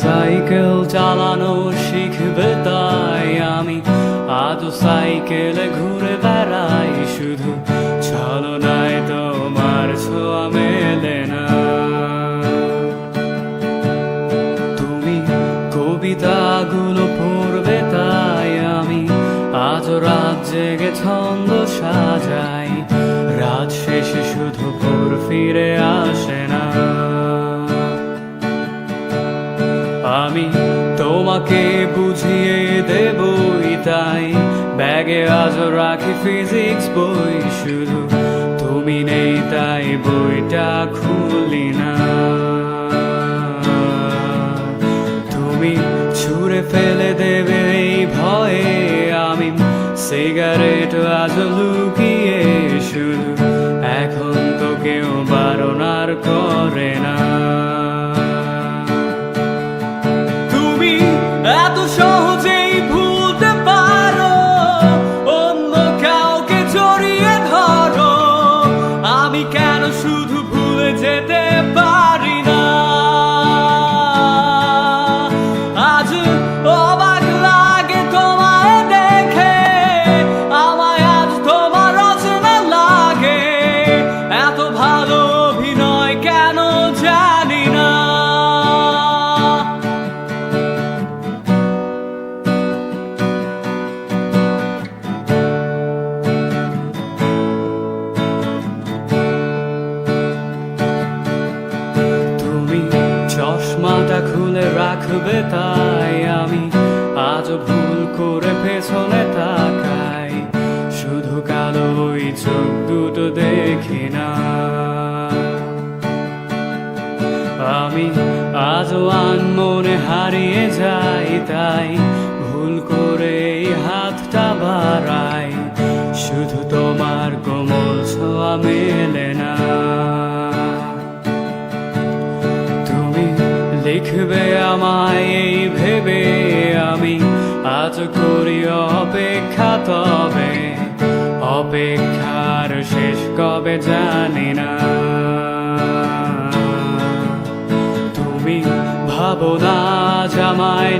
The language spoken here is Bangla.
সাইকেল চালানো শিখবে তাই আমি। আজও সাইকেলে ঘুরে বেড়াই, শুধু ছলনায় তোমার ছোঁয়া মেলে না। তুমি কবিতাগুলো পড়বে তাই আমি। আজ রাত জেগে ছন্দ সাজাই, রাত শেষে শুধু ভোর ফিরে আসে না। আমি তোমাকে বুঝিয়ে দেবই তাই। ব্যাগে আজ রাখি ফিজিক্স বই শুধু। তুমি নেই তাই বইটা খুলি না। তুমি ছুঁড়ে ফেলে দেবে এই ভয়ে। আমি সিগারেট আজ লুকিয়ে শুধু। কেন শুধু ভুলে যেতে চশমাটা খুলে রাখবে তাই আমি আজ ভুল করে পেছনে তাকাই। শুধু কালো ওই চোখ দুটো দেখি না। আমি ওয়ান মনে হারিয়ে যাই তাই লিখবে আমায় এই ভেবে আমি আজ করি অপেক্ষা তবে, অপেক্ষার শেষ কবে জানি না। তুমি ভাবো না জামায়